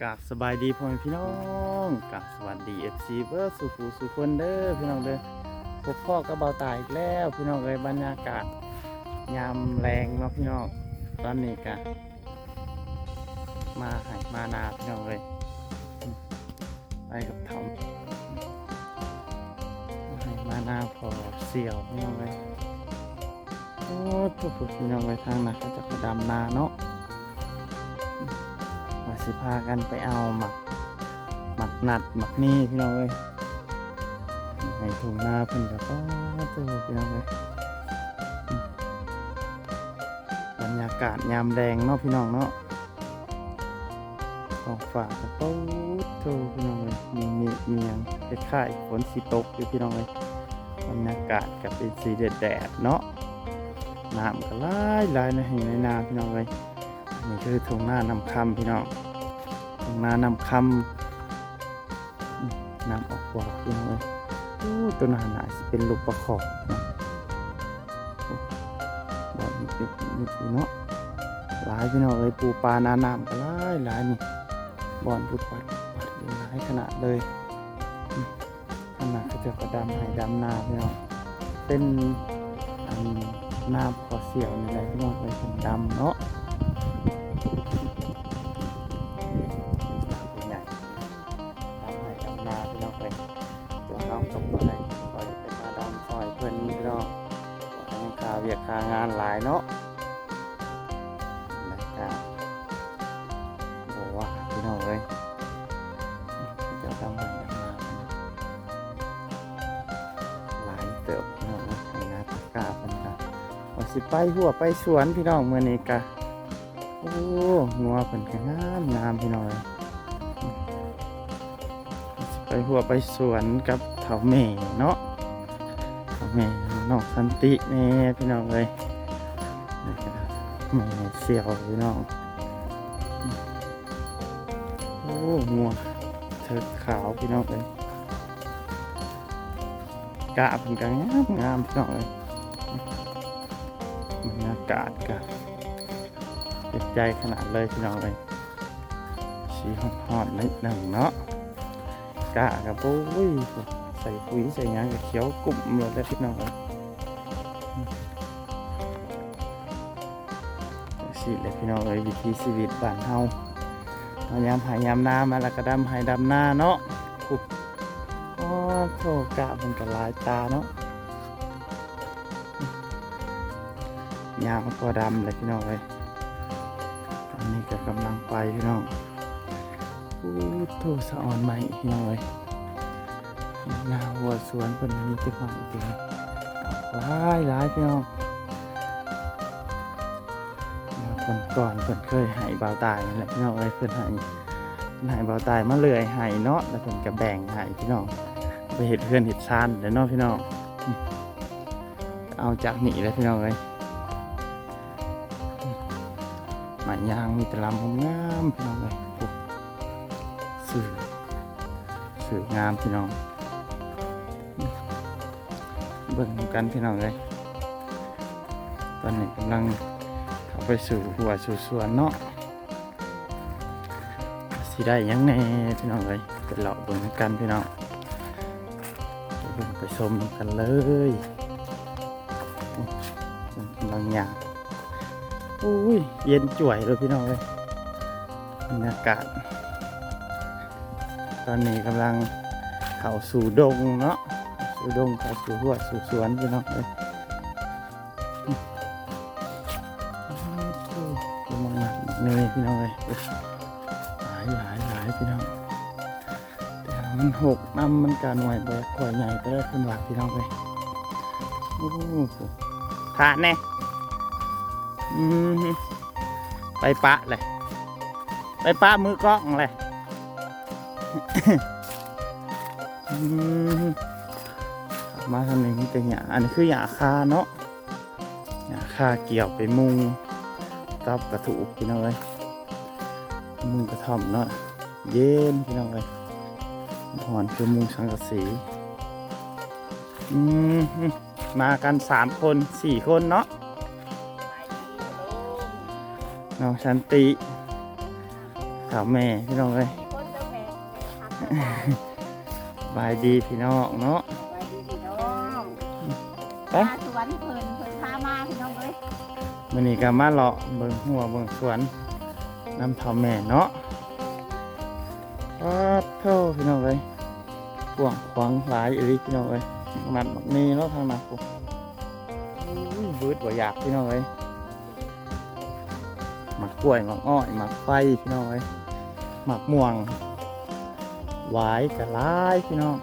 กราบสบายดีพ่อแม่พี่น้องกราบสวัสดีเอฟซีเบอร์สุฟูสุคนเด้อพี่น้องเด้อพบพ่อกับเบาตายอีกแล้วพี่น้องเลยบรรยากาศยามแรงเนาะพี่น้องตอนนี้กะมาให้มานาพี่น้องเลยไปกับทอมมาให้มานาพอเสี่ยวพี่น้องเลยโอ้ทุกพี่น้องเลยทางนั้นเขาจะไปดำนาเนาะ สิพากันไปเอาหมักหมักนัดหมักนี่พี่น้องเอ้ยในทุ่งนาเพิ่นก็ป้อตัวพี่น้องเอ้ยบรรยากาศยามแดงเนาะพี่น้องเนาะของฝากกระปูตัวพี่น้องเอ้ยมีมีมีหยังคล้ายๆฝนสิตกอยู่พี่น้องเอ้ยบรรยากาศกับเป็นสีแดดๆเนาะน้ำก็ไหลไหลในแห่งในนาพี่น้องเอ้ยนี่คือทุ่งนานำคำพี่น้อง นานำคำน้ำออกบอกพี่น้องเลยโอ้ตัวหนาหนาสิเป็นลูกประขอบนะบ่อนนี่นี่นี่เนาะหลายพี่น้องเลยปูปลานาน้ำก็หลายหลายนี่บ่อนพุดปัดปัดหลายขนาดเลยขนาดก็จะกระดำให้ดำนาพี่น้องเป็นอันน้ำพอเสียวนี่แหละพี่น้องเลยเป็นดำเนาะาเวียกคางานหลายเนาะนะครับบอกว่าพี่น้องเลยจะทำให้ดำนาหลายเติบพี่น้องนะให้นาตะกาเป็นกันว่าสิไปหัวไปสวนพี่น้องเมื่อนี้กะโอ้งัวเป็นก็งามงามพี่น้องเลยไปหัวไปสวนกับเถาแม่เนาะเถาแม่ น้องสันติแน่พี่น้องเลยนี่ก็แม่เสี่ยวพี่น้อง โอ้งัวเถิดขาวพี่น้องเลยกะเป็นก็งามงามพี่น้องเลยบรรยากาศกะเจ็บใจขนาดเลยพี่น้องเลยสีหอมหอดนิดหนึ่งเนาะกะกับโอ้ยใส่ปุ๋ยใส่ยางกับเขียวกลุ่มเลยพี่น้องเลย สิเลยพี่น้องเลยวิธีชีวิตบ้านเฮาเอายามหายามนามาแล้วก็ดำหายดำน้าเนาะอุ๊ยอ๋อโถกะมันก็ลายตาเนาะยามก็ดำเลยพี่น้องเลยอันนี้ก็กำลังไปพี่น้องโอ้โทสะอ่อนใหม่พี่น้องเลยหน้าวัวสวนเป็นมีแต่ความจริงหลายหลายพี่น้อง ก่อนเพิ่นเคยใหายเบาตายนั่นแหละพี่น้องเลยเพิ่นใหายหายเบาตายมาเลยใหายเนาะแล้วเพิ่นก็แบ่งใหายพี่น้องไปเห็ดเพื่อนเห็ดซานเดี๋ยวเนาะพี่น้องเอาจากนี่เลยพี่น้องเลยหมายยางมีแต่ลำงามพี่น้องเลยโอ้สื่อสื่องามพี่น้องเบิ่งกันพี่น้องเลยตอนนี้กำลัง ไปสู่หัวสู่สวนเนาะสิได้ยังแน่พี่น้องเลยเป็นเลาะเบิ่งกันพี่น้องไปไปชมกันเลยโอ้มันกำลังยางอุ้ยเย็นจ่วยเลยพี่น้องเลยบรรยากาศ ตอนนี้กำลังเข้าสู่ดงเนาะสู่ดงเข้าสู่หัวสู่สวนพี่น้องเลย มันหกน้ำมันกาหน่วยแบบข่อยใหญ่ก็ได้ขึ้นหลักพี่น้องเลยโอ้โหขาดแน่อืมไปปะเลย ไปปะมือกล้องเลยอืมมาทางนี้มีแต่หยาอันนี้คือหยาคาเนาะหยาคาเกี่ยวไปมุงตับกระถูกพี่น้องเลยมุงกระท่อมเนาะเย็นพี่น้องเลย หอนคือมุงสังกะสีอืมมากันสามคนสี่คนเนาะน้องชันติถามแม่พี่น้องเลยมีคนเจ้าแม่แม่ทักมาบายดีพี่น้องเนาะไว้ดีพี่น้องไปมาสวนเพิ่นเพิ่นพามาพี่น้องเอ้ยมื้อนี้ก็มาเลาะเบิ่งหัวเบิ่งสวนน้ำเท่าแม่เนาะ ว้าเท่าพี่น้องเลยกว้างขวางหลายอีหลีพี่น้องเลยมันบักนี้เนาะทางนั้นปุ๊อุ้ยบืดบ่อยากพี่น้องเลยหมักกล้วยหมักอ้อยหมักไฟพี่น้องเลยหมักม่วงหวายกะลายพี่น้อง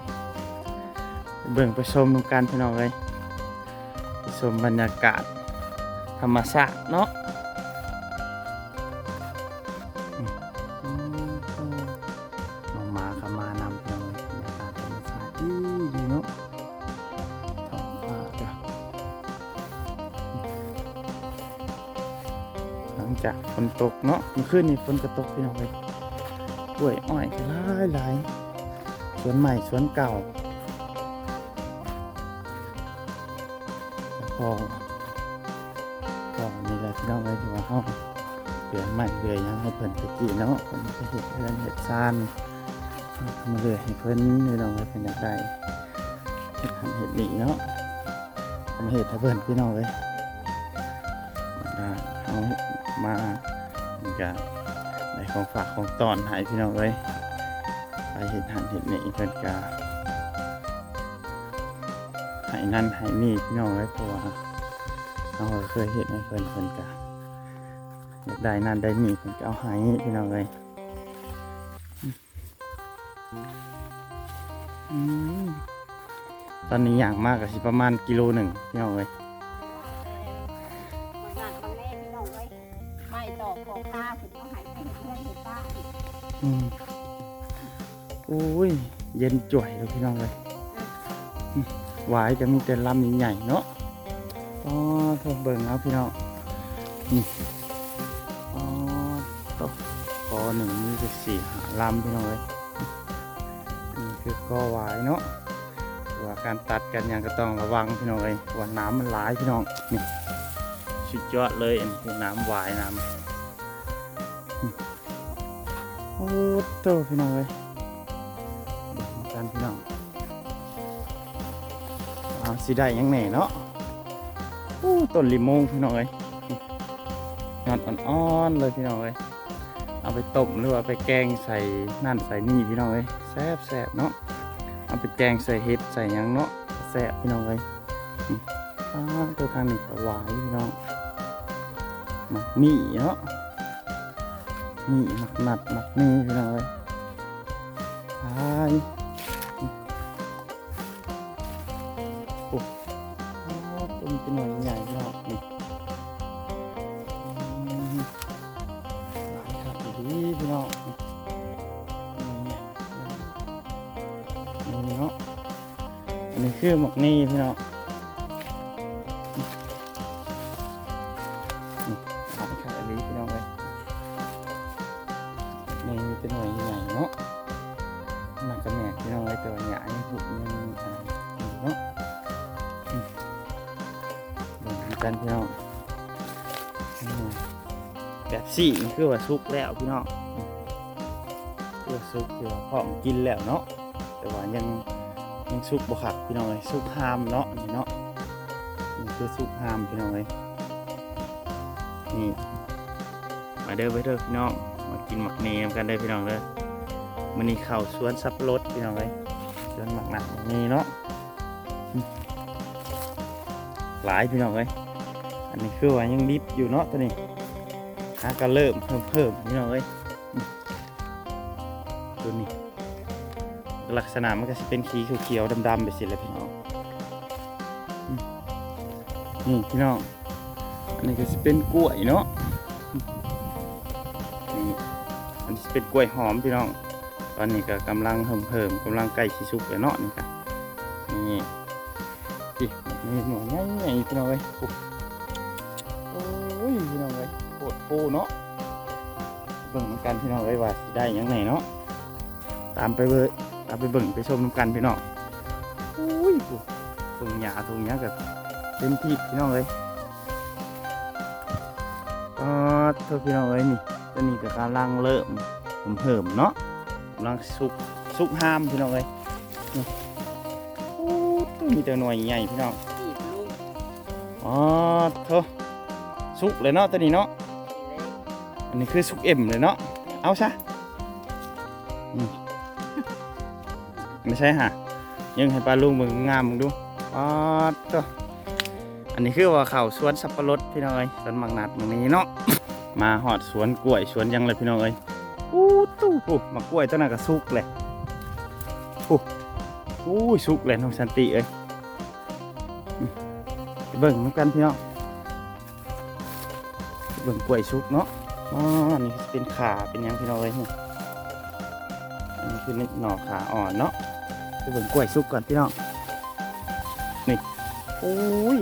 เบิ่งไปชมนำกันพี่น้องเลยไปชมบรรยากาศธรรมชาติเนาะ ตกเนาะเมื่อคืนนี้ฝนก็ตกพี่น้องเลยกล้วยอ้อยหลายหลายสวนใหม่สวนเก่าแล้วพอก็นี่แหละพี่น้องเลยที่ว่าเฮาเดือใหม่เดือหยังให้เพิ่นไปกี่เนาะเพิ่นไปเฮ็ดเรือนเฮ็ดซานทำมาเรื่อยให้เพิ่นพี่น้องเลยเพิ่นอยากได้เฮ็ดหันเฮ็ดนี่เนาะเอามาเฮ็ดให้เพิ่นพี่น้องเลยมันก็เฮามา ก็ได้ของฝากของตอนให้พี่น้องเลยไปเฮ็ดหันเฮ็ดนี่เพิ่นก็ให้นั่นให้นี่พี่น้องเลยเพราะว่าเราเคยเห็นในเพิ่นเพิ่นกะอยากได้นั่นได้นี่เพิ่นก็เอาให้พี่น้องเลยอืมตอนนี้อย่างมากก็สิประมาณกิโลหนึ่งพี่น้องเลย อืมโอ้ย เย็นจ่วยเลยพี่น้องเลยหวายจะมีแต่ลำใหญ่ๆเนาะอ๋อทษเบิ่งเอาพี่น้องนี่อ๋อตะกอหนึ่งมีจะสี่หาลำพี่น้องเลยนี่คือกอหวายเนาะว่าการตัดกันอย่างก็ต้องระวังพี่น้องเลยว่าน้ำมันหลายพี่น้องนี่สุดยอดเลยอันนี้คือน้ำหวายน้ำ โอ้โตพี่น้องเลยกันพี่น้องอาสิได้ยังแหน่เนาะโอ้ต้นลิมงพี่น้องเลยยอดอ่อนๆเลยพี่น้องเลยเอาไปต้มหรือว่าไปแกงใส่นั่นใส่นี่พี่น้องเลยแซ่บแซ่บเนาะเอาไปแกงใส่เห็ดใส่ยังเนาะแซ่บพี่น้องเลยอืมอ้าวตัวทางนี้หวายพี่น้องมี่เนาะ นี่หมักหนัดหมักนี่พี่น้องเลยไปโอ้ต้นเป็นหน่วยใหญ่พี่น้องนี่หลายครับดีพี่น้องนี่นี่เนาะอันนี้คือหมักนี่พี่น้อง คือว่าสุกแล้วพี่น้องอืมคือว่าสุกคือว่าพร้อมกินแล้วเนาะแต่ว่ายังยังสุกบ่ขัดพี่น้องเลยสุกหามเนาะนี่เนาะนี่คือสุกหามพี่น้องเลยนี่มาเด้อไปเด้อพี่น้องมากินหมักเนมกันได้พี่น้องเลยมันนี่เข่าวสวนสับปะรดพี่น้องเลยสวนหมักหนักนีเนาะหลายพี่น้องเลยอันนี้คือว่ายังดิบอยู่เนาะตัวนี้าก็เริ่มเพิ่มเพิ่มพี่น้องเลยอืมตัวนี้ลักษณะมันก็จะเป็นขีเขียวๆดำๆไปสิเลยพี่น้องอืมนี่พี่น้องอันนี้ก็จะเป็นกล้วยเนาะนี่อันนี้เป็นกล้วยหอมพี่น้อง ตอนนี้ก็กำลังเพิ่มเพิ่มกำลังใกล้ชิสุกเลยเนาะนี่ครับนี่นี่หน่วยใหญ่ใหญ่พี่น้องเอ้ย ปเนาะเบิ่งน้ำกันพี่น้องเอ้ยว่าสิได้หยังไงเนาะตามไปเบิ่งตามไปเบิ่งไปชมน้ำกันพี่น้องโอ้ยโอ้ตรงหญ้าตรงหญ้ากับเต็มที่พี่น้องเอ้ยอ๋อเธอพี่น้องเอ้ยนี่ตัวนี้ก็กำลังเริ่มผมเพิ่มเนาะกำลังสุกสุกห้ามพี่น้องเลยนี่โอ้มีแต่หน่วยใหญ่พี่น้องนี่ลูกอ๋อโถสุกเลยเนาะตัวนี้เนาะนี่เลยอั นนี้คือสุกเอ็มเลยเนาะ เอาซะไม่ใช่ฮะ ยังให้ปลาลุงมึงงามมึงดูอ๋อตัวอันนี้คือว่าเข่าสวนสับปะรดพี่น้องเอ้ยสวนมังนัดมึงนี้เนาะ มาหอดสวนกล้วยสวนยังเลยพี่น้องเอ้ยอู้ตู้มากล้วยต้นนั้นก็สุกเลยปุ๊อู้ยสุกเลยน้องสันติเอ้ยอืมไปเบิ่งน้ำกันพี่น้องเบิ่งกล้วยสุกเนาะ อ๋ออันนี้เป็นขาเป็นยังพี่น้องเลยนี่อันนี้คือหน่อขาอ่อนเนาะไปเบิ่งกล้วยสุกก่อนพี่น้องนี่โอ้ย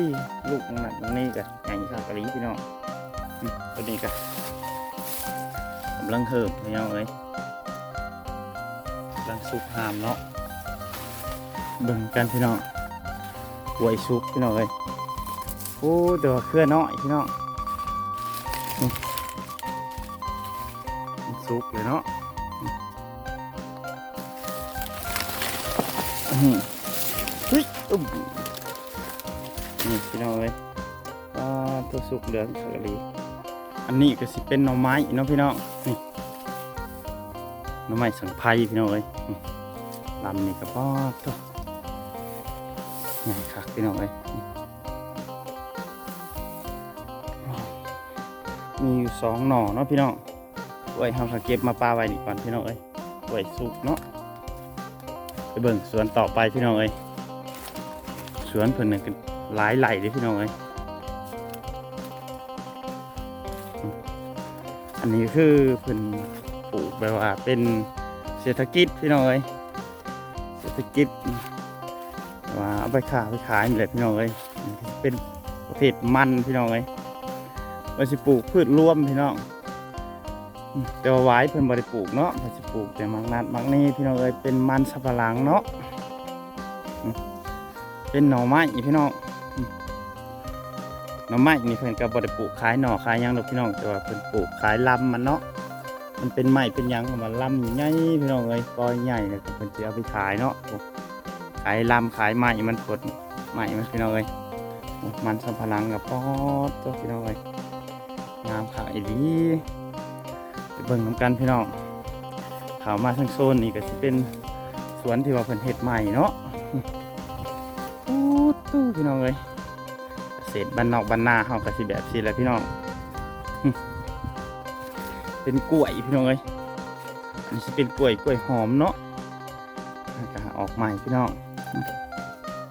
ลูกมันหนักมันนี่กะใหญ่ข้าวกะหรี่พี่น้องตัวนี้กะกำลังเหิบพี่น้องเอ้ยกำลังสุกหามเนาะเบิ่งกันพี่น้องกล้วยสุกพี่น้องเอ้ยโอ้แต่ว่าเครื่อน้อยพี่น้อง ซุกเลยเนาะอื้อหือเฮ้ยอุ๊บนี่พี่น้องเลยอ่าตัวสุกเหลืองสักดีอันนี้ก็สิเป็นหน่อไม้เนาะพี่น้องนี่หน่อไม้สังไพพี่น้องเลยลำนี่ก็พอตัวใหญ่คักพี่น้องเลยมีอยู่สองหน่อเนาะพี่น้อง ไว้เฮาก็เก็บมาปลาไว้นี่ก่อนพี่น้องเอ้ยไว้สุกเนาะไปเบิ่งสวนต่อไปพี่น้องเอ้ยสวนเพิ่นน่ะก็หลายไหลเลยพี่น้องเอ้ยอันนี้คือเพิ่นปลูกแบบว่าเป็นเศรษฐกิจพี่น้องเอ้ยเศรษฐกิจว่าเอาไปขายไปขายนี่แหละพี่น้องเอ้ยเป็นประเภทมันพี่น้องเอ้ยว่าสิปลูกพืชร่วมพี่น้อง แต่ว่าไว้เพิ่นบ่ได้ปลูกเนาะเพิ่นสิปลูกแต่มักนัดมักนี่พี่น้องเอ้ยเป็นมันสับปะหลังเนาะเป็นหน่อไม้พี่น้องหน่อไม้นี่เพิ่นก็บ่ได้ปลูกขายหน่อขายหยังดอกพี่น้องแต่ว่าเพิ่นปลูกขายลำมันเนาะมันเป็นไม้เป็นหยังของมันลำใหญ่พี่น้องเอ้ยปอยใหญ่เลยเพิ่นสิเอาไปขายเนาะขายลำขายไม้มันผลไม้มันพี่น้องเอ้ยมันสับปะหลังกับปอดตัวพี่น้องเอ้ยงามขายดี ไปเบิ่งน้ำกันพี่น้องข่าวมาทางโซนนี่ก็จะเป็นสวนที่ว่าเพิ่นเฮ็ดใหม่เนาะอู้ตู้พี่น้องเอ้ยเกษตรบ้านนอกบ้านนาเฮาก็สิแบบสิแหละพี่น้องเป็นกล้วยพี่น้องเอ้ยอันนี้สิเป็นกล้วยกล้วยหอมเนาะก็ออกใหม่พี่น้อง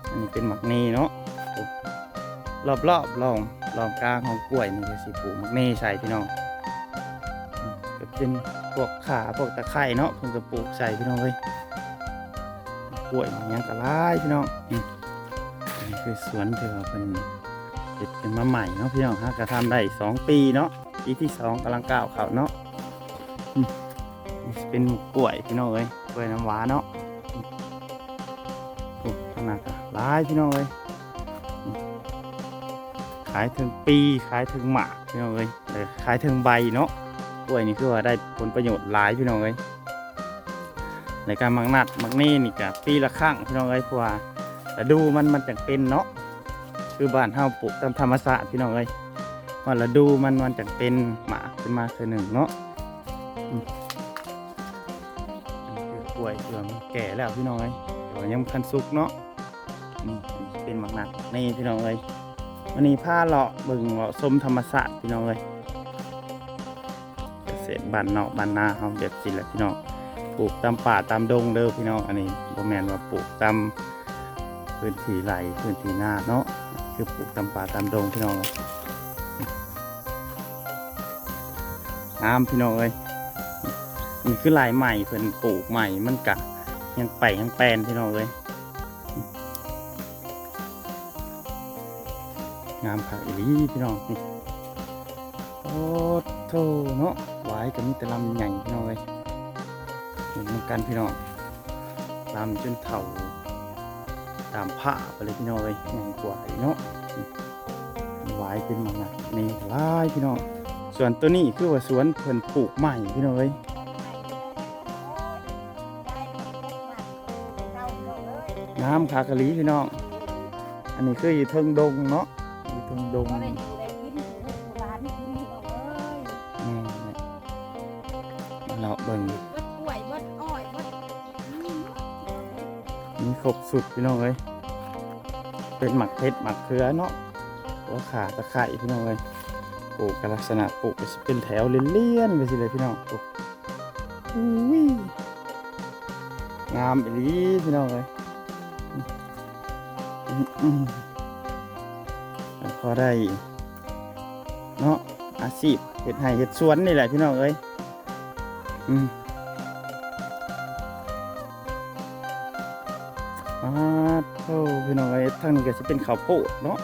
อันนี้เป็นหมักเนเนาะโอ้รอบๆรองรองกลางของกล้วยนี่ก็สิปลูกหมักเนใส่พี่น้อง เป็นพวกขาพวกตะไคร่เนาะเพิ่นก็ปลูกใส่พี่น้องเว้ยกล้วยอิหยังก็หลายพี่น้องอันนี้คือสวนที่ว่าเพิ่นเด็ดเป็นมาใหม่เนาะพี่น้องฮะก็ทำได้สองปีเนาะปีที่สองกำลังก้าวเขาเนาะอืมนี่สิเป็นกล้วยพี่น้องเว้ยกล้วยน้ำว้าเนาะขนาดก็หลายพี่น้องเว้ยขายถึงปีขายถึงหมากพี่น้องเว้ยขายถึงใบเนาะ กล้วยนี่คือว่าได้ผลประโยชน์หลายพี่น้องเอ้ยในการมักนัดมักนี่นี่กะปีละครั้งพี่น้องเอ้ยเพราะว่าแต่ดูมันมันจังเป็นเนาะคือบ้านเฮาปลูกตามธรรมชาติพี่น้องเอ้ยว่าละดูมันมันจังเป็นหมาขึ้นมาคือหนึ่งเนาะคือกล้วยที่ว่ามันแก่แล้วพี่น้องเอ้ยแต่ว่ายังบ่ทันสุกเนาะเป็นมักนัดนี่พี่น้องเอ้ยวันนี้พาเลาะบิ่งเลาะชมธรรมชาติพี่น้องเอ้ย ษตรบ้านนอกบ้านนาเฮาแบบสิแหละพี่น้องปลูกตามป่าตามดงเด้อพี่น้องอันนี้บ่แม่นว่าปลูกตามพื้นที่ไร่พื้นที่นาเนาะคือปลูกตามป่าตามดงพี่น้องงามพี่น้องเอ้ยนี่คือลายใหม่เพิ่นปลูกใหม่มันกะยังไปยังแปลนพี่น้องเอ้ยงามค่ะอีลีพี่น้องนี่โอ้โถเนาะ หวายก็มีแต่ลำใหญ่พี่น้อยเหมือนกันพี่น้องลำจนเถ่าตามผ้าไปเลยพี่น้องเลยใหญ่กว่าเนาะหวายเป็นมังนะมีลายพี่น้องส่วนตัวนี้คือว่าสวนเพิ่นปลูกใหม่พี่น้อยน้ำขากะลีพี่น้อง อันนี้คืออยู่เทิงดงเนาะอยู่เทิงดง ครบสุดพี่น้องเลยเป็นหมักเพชรหมักเขือเนาะหัวขาตะไคร้พี่น้องเลยปลูกกันลักษณะปลูกเป็นแถวเลี่ยนๆไปสิเลยพี่น้องปลูกอุ้ยงามอีหลีพี่น้องเลยพอได้เนาะอาชีพเห็ดไห่เห็ดสวนนี่แหละพี่น้องเอ้ยอืม โธ่พี่น้องเอ้ทางนี้ก็จะเป็นข้าวโพดเนาะ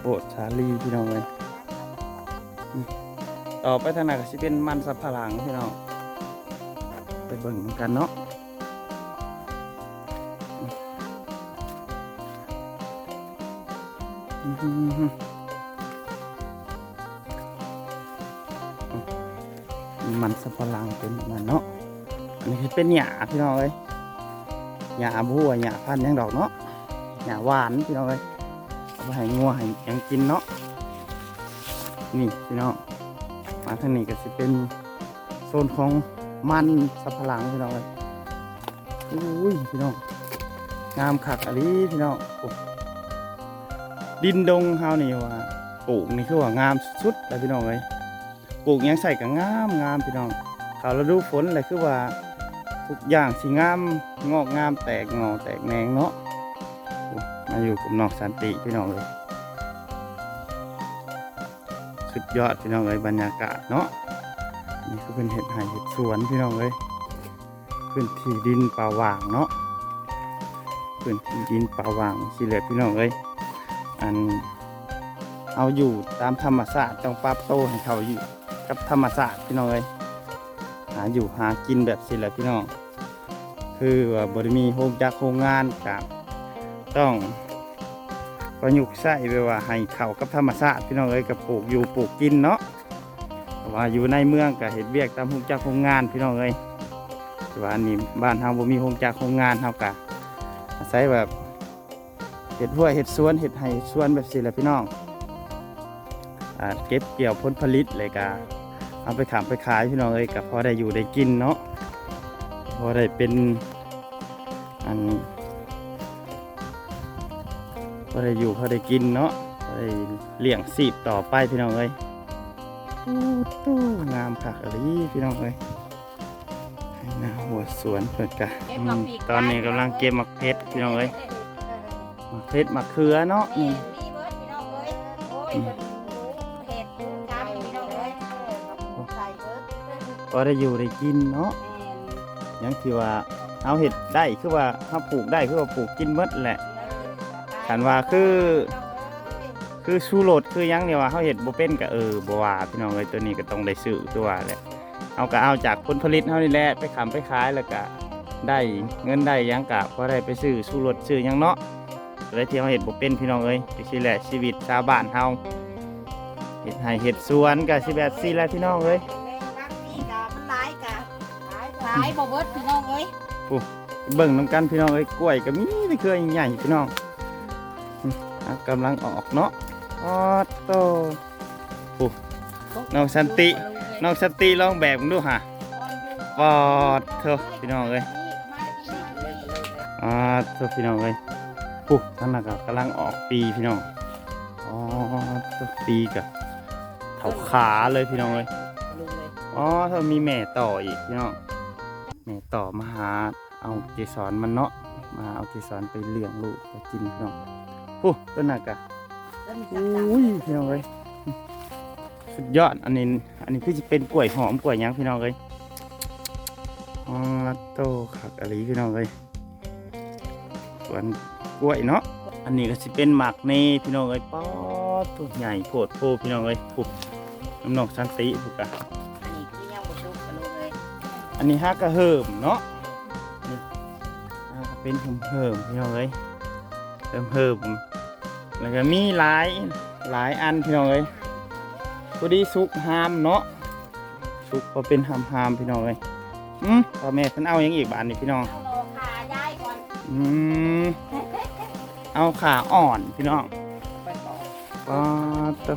โพดสาลีพี่น้องเอ้ต่อไปทางนั้นก็จะเป็นมันสับปะหลังพี่น้องไปเบิ่งกันเนาะมันสับปะหลังเป็นมันเนาะอันนี้คือเป็นหญ้าพี่น้องเอ้ย หญ้าบัวหญ้าพันธุ์ยังดอกเนาะหญ้าหวานพี่น้องเอ้ยเอาไปให้งัวให้ยังกินเนาะนี่พี่น้องมาทางนี้ก็สิเป็นโซนของมันสับปะหลังพี่น้องเอ้ยอุ้ยพี่น้องงามคักอะลีพี่น้องดินดงเฮานี่ว่าปลูกนี่คือว่างามสุดๆแล้วพี่น้องเอ้ยปลูกยังใส่ก็งามงามพี่น้องเขาฤดูฝนเลยคือว่าทุกอย่างสิงาม งอกงามแตกงอแตกแหนงเนาะมาอยู่กับนอกสันติพี่น้องเลยสุดยอดพี่น้องเลยบรรยากาศเนาะนี่คือเป็นเห็ดไห่เห็ดสวนพี่น้องเลยพื้นที่ดินป่าว่างเนาะพื้นที่ดินป่าว่างสิเหลือพี่น้องเลยอันเอาอยู่ตามธรรมศาสตร์ต้องปรับโตให้เขาอยู่กับธรรมศาสตร์พี่น้องเลยหาอยู่หากินแบบสิแหละพี่น้อง คือว่าบริมีโฮมจากโรงงานกับต้องประยุกต์ใช้ไปว่าให้เข้ากับธรรมชาติพี่น้องเอ้ยกับปลูกอยู่ปลูกกินเนาะว่าอยู่ในเมืองกับเห็ดเบียกตามโฮมจากโรงงานพี่น้องเอ้ยว่าอันนี้บ้านเฮาบ่มีโฮมจากโรงงานเฮากะอาศัยแบบเห็ดหัวเห็ดสวนเห็ดไห่สวนแบบสิแหละพี่น้องเก็บเกี่ยวผลผลิตเลยกะเอาไปขามไปขายพี่น้องเอ้ยกับพอได้อยู่ได้กินเนาะ อได้เป็นอันพอได้อยู่พอได้กินเนาะพอได้เลี้ยงสีบต่อไปพี่น้องเอ้ยอู้ตู้งามคักอะไรพี่น้องเอ้ยให้หน้าหัวสวนเปิดกะอืมตอนนี้กำลังเก็บมักเพชรพี่น้องเอ้ยมักเพชรมักเขือเนาะนี่นี่มีเบิดพี่น้องเอ้ยโอ้ยเพิ่นรู้เห็ดรู้ทำพี่น้องเอ้ยใส่เบิดแม่นพอได้อยู่ได้กินเนาะห ยังที่ว่าเอาเห็ดได้คือว่าเขาปลูกได้คือว่าปลูกกินหมดแหละคันว่าคือ คือชูโรดคือยังเนี่ยว่าเขาเห็ดบ่เป็นก็เออบ่ว่าพี่น้องเอ้ยตัวนี้ก็ต้องได้ซื้อคือว่าแหละเอาก็เอาจากผลผลิตเฮานี่แหละไปขำไปขายแล้วก็ได้เงินได้ยังกะพอได้ไปซื้อชูรสซื้อยังเนาะเลยที่เฮาเห็ดบ่เป็นพี่น้องเอ้ยจังซี่แหละชีวิตชาวบ้านเฮาเฮ็ดให้เฮ็ดสวนก็สิแบบซี่แหละพี่น้องเอ้ยายบ่เบิดพี่น้องเอ้ยเบิ่งน้ำกันพี่น้องเอ้ยกล้วยก็มีแต่เครือใหญ่ๆพี่น้องอืมอะกำลังออกเนาะออโตน้องสันติน้องสติลองแบกมึงดูฮะปอดเถอะพี่น้องเอ้ยอ่าเถอะพี่น้องเอ้ยปุ๊นั่นน่ะก็กำลังออกปีพี่น้องอ๋อเถอะปีกับเถาขาเลยพี่น้องเอ้ยอ๋อถ้ามีแม่ต่ออีกพี่น้องแม่ต่อมาหาเอาเกสรมันเนาะมาเอาเกสรไปเลี้ยงลูกไปกินพี่น้องปุ๊ต้นน่ะกะอุ้ยพี่น้องเอ้ยสุดยอดอันนี้อันนี้คือจะเป็นกล้วยหอมกล้วยหยังพี่น้องเอ้ยอ๋อโตขักอะไรพี่น้องเอ้ยส่วนกล้วยเนาะอันนี้ก็จะเป็นหมากเนพี่น้องเอ้ยป๊อดตัวใหญ่โพดโพพี่น้องเอ้ยปุ๊บน้ำนอกสันติปุ๊กอะ นนี้ฮักกระเหิมเนาะนี่อ่าเป็นเหิมเหิมพี่น้องเอ้ยเหิมเหิมแล้วก็มีหลายหลายอันพี่น้องเอ้ยพอดีสุกหามเนาะสุกพอเป็นหามหามๆพี่น้องเลยอืมพ่อแม่เพิ่นเอาหยังอีกบาทนี่พี่น้องเอาโลคายายก่อนนอืมเอาขาอ่อนพี่น้องไปก่อนป้าตัว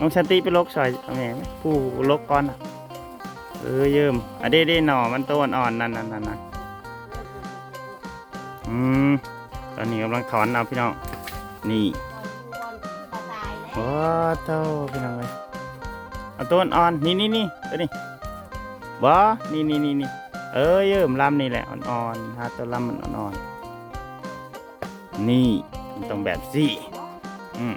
น้องชันตีไปลกซอยเอาแม่ไหมผู้ลกก่อนอะ เออเยิ่มอะเด้เด้หน่อมันตัวอ่อนนั่นนั่นนั่นนั่นอืมตอนนี้กำลังถอนเอาพี่น้องนี่ว้าเจ้าพี่น้องเลยเอาตัวอ่อนนี่นี่นี่ตัวนี้บ่นี่นี่นี่นี่เออเยิ่มลำนี่แหละอ่อนๆหาตัวลำมันอ่อนๆนี่ต้องแบบสี่อืม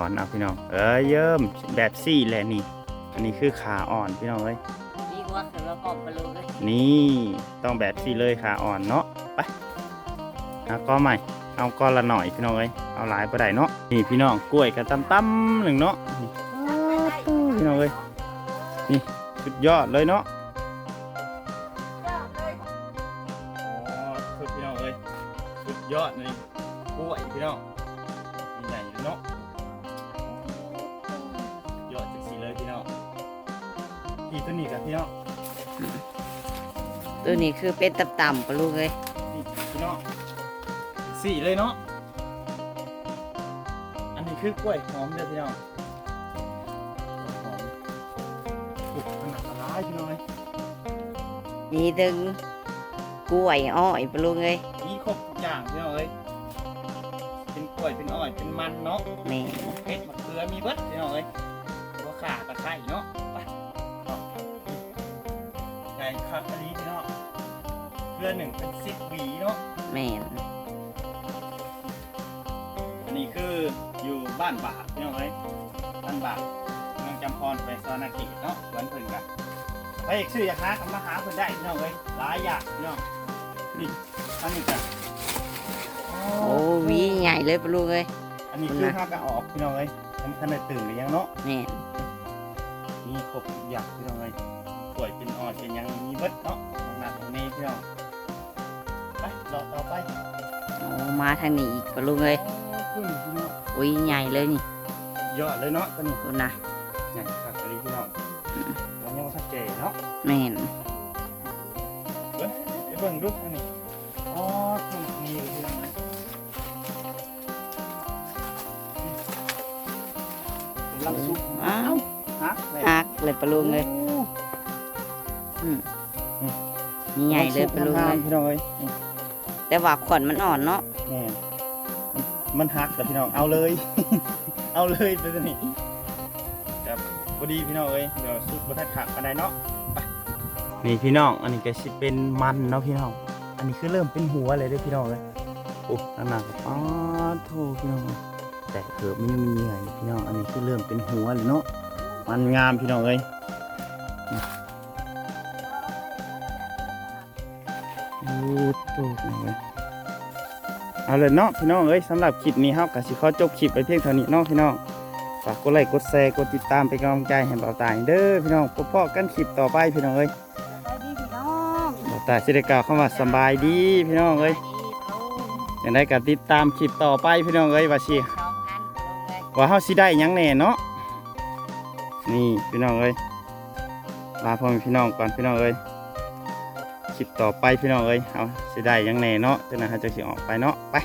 อนเอาพี่น้อง เออเยิ่มแบบสี่แหละนี่ อันนี้คือขาอ่อนพี่น้องเอ้ยนี่ว่าคือว่าของปลาลูกเลยนี่ต้องแบบสี่เลยขาอ่อนเนาะไปเอาก้อนใหม่ เอาก้อนละหน่อยพี่น้องเอ้ยเอาหลายประไดเนาะนี่พี่น้องกล้วยกระตำตั้มหนึ่งเนาะนี่พี่น้องเอ้ยนี่สุดยอดเลยเนาะ นี้คือเป็นต่ำๆปลาลูกเลยนี่พี่น้องสี่เลยเนาะ อันนี้คือกล้วยหอมเด้อพี่น้องหอมปลูกมันอันตรายพี่น้องเอ้ยมีถึงกล้วยอ้อยปลาลูกเลยมีครบทุกอย่างพี่น้องเอ้ยเป็นกล้วยเป็นอ้อยเป็นมันเนาะแม่เผ็ดมะเขือมีเบิดพี่น้องเอ้ยหัวข่าตะไคร้เนาะไปเอาไก่คัดอันนี้พี่น้อง เกลือหนึ่งเป็นสิบหวีเนาะแม่นอันนี้คืออยู่บ้านบาทพี่น้องเอ้ยบ้านบาทเมืองจำพรไปซอนากิเนาะวันเพิ่นกันไปอีกชื่ออยากหาคำมาหาเพิ่นได้พี่น้องเอ้ยหลายอย่างพี่น้องนี่อันนี้กันโอ้วีใหญ่เลยปลาลูกเลยอันนี้คือห้ากระออกพี่น้องเอ้ยทำขนาดตื่นหรือยังเนาะแม่นมีครบทุกอย่างพี่น้องเอ้ยสวยเป็นอ่อนเป็นหยังมีเบิดเนาะตรงนั้นตรงนี้พี่น้อง มาทางนี้อีกปลาลูกเลยขึ้นพี่น้องวีใหญ่เลยนี่ยอดเลยเนาะตัวนี้คุณนะใหญ่ครับอันนี้พี่น้องมันยังไม่ชัดเจนเนาะแม่นเบิ่งไปเบิ่งดูอันนี้อ๋อตรงนี้เลยพี่น้องเอ้ยเป็นลำซุปอ้าวฮะอะไรหักเลยปลาลูกเลยอืมนี่ใหญ่เลยปลาลูกเลยพี่น้องเอ้ยนี่แต่ว่าขวัญมันอ่อนเนาะ แม่มันมันหักแต่พี่น้องเอาเลย เอาเลยตัวนี้ครับพอดีพี่น้องเอ้ยเดี๋ยวซุปบะทัดขักกันได้เนาะไปนี่พี่น้อง อันนี้ก็สิเป็นมันเนาะพี่น้อง อันนี้คือเริ่มเป็นหัวเลยเด้อพี่น้องเลยโอ้นั่นน่ะก็อ๋อโถพี่น้องแต่เกือบไม่มีเหนื่อยพี่น้อง อันนี้คือเริ่มเป็นหัวเลยเนาะ มันงามพี่น้องเอ้ยโอ้โถพี่น้องเอ้ย เอาเลยเนาะพี่น้องเอ้ยสำหรับคลิปนี้ครับก็สิขอจบคลิปไปเพียงเท่านี้เนาะพี่น้องฝากกดไลค์กดแชร์กดติดตามเป็นกำลังใจให้เบาตายเด้อพี่น้องพบพอกันคลิปต่อไปพี่น้องเอ้ยสวัสดีพี่น้องเบาตายสิได้กล่าวคำว่าสบายดีพี่น้องเอ้ยอย่างไรก็ติดตามคลิปต่อไปพี่น้องเอ้ยว่าสิว่าเฮาสิได้ยังแน่เนาะนี่พี่น้องเอ้ยลาพ่อแม่พี่น้องก่อนพี่น้องเอ้ย ลิปต่อไปพี่น้องเอ้ยเอาสิได้ยังแน่เนาะจังนั้นเฮาจะสิออกไปเนาะไป